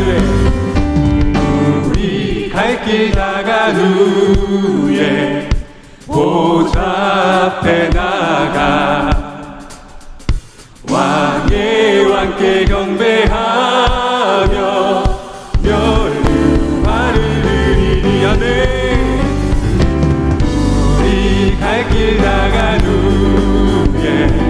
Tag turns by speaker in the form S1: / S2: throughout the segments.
S1: 후에 우리 갈 길 나간 후에 보좌 앞에 나가 왕의 왕께 경배하며 멸류관을 드리니 아멘 우리 갈 길 나간 후에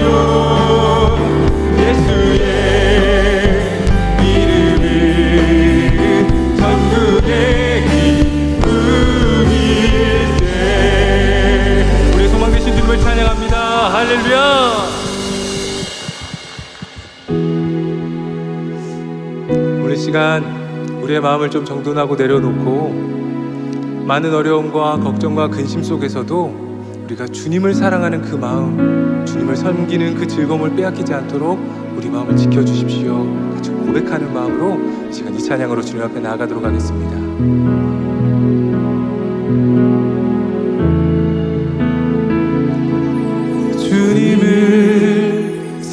S1: 할렐루야 오늘 시간 우리의 마음을 좀 정돈하고 내려놓고 많은 어려움과 걱정과 근심 속에서도 우리가 주님을 사랑하는 그 마음, 주님을 섬기는 그 즐거움을 빼앗기지 않도록 우리 마음을 지켜주십시오. 같이 고백하는 마음으로 이 시간 이 찬양으로 주님 앞에 나아가도록 하겠습니다.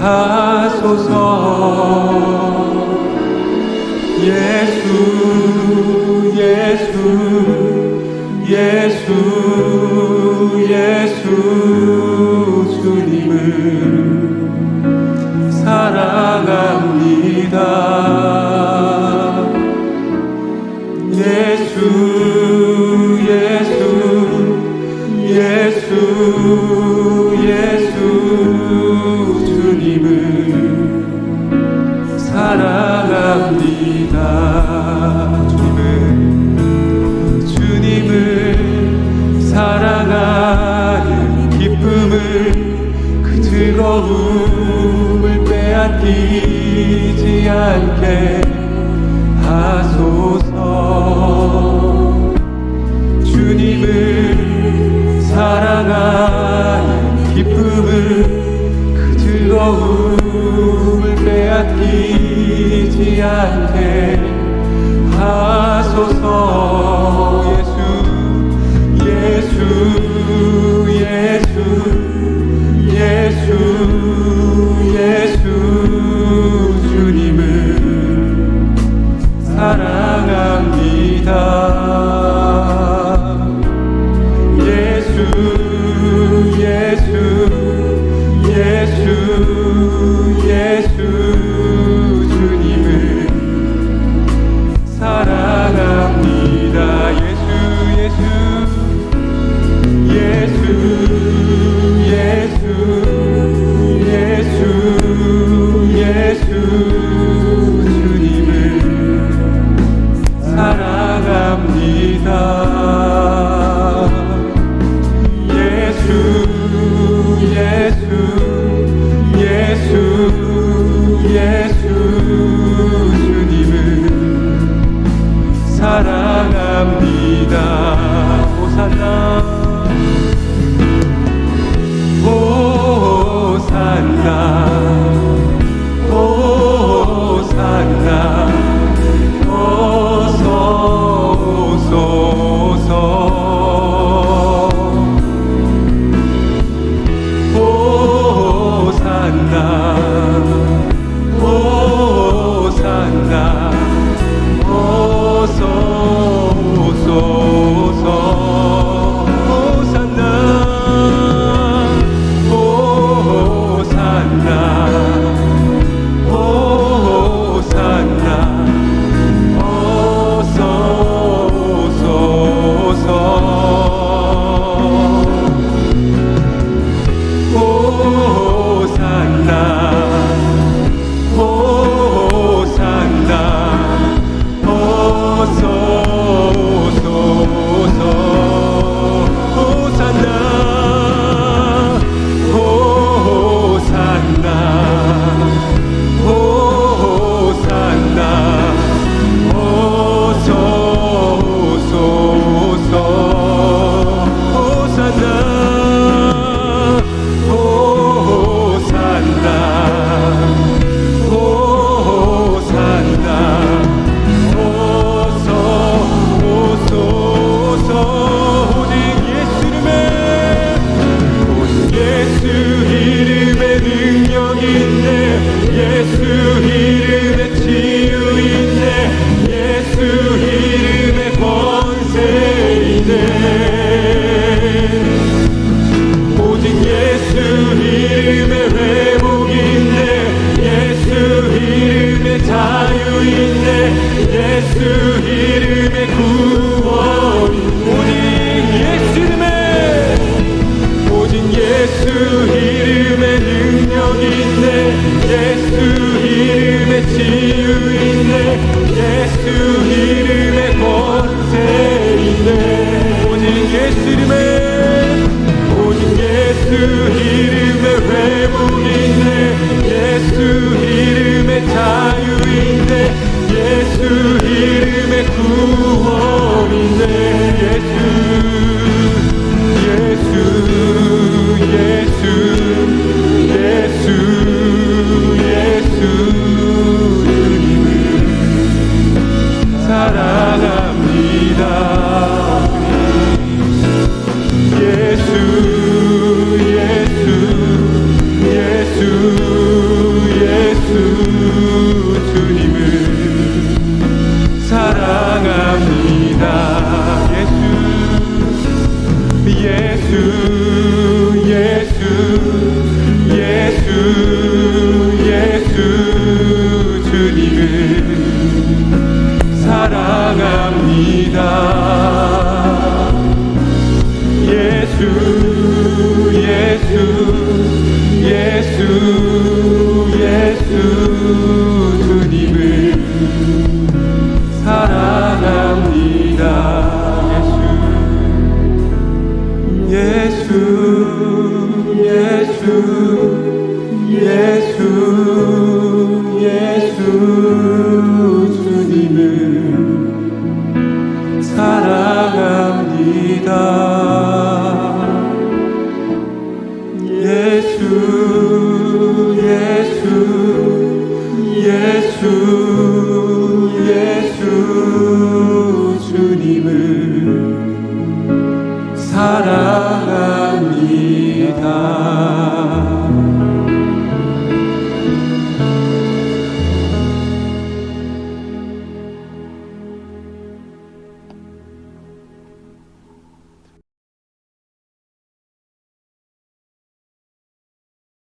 S1: 하소서. 예수 예수 예수 예수 빼 예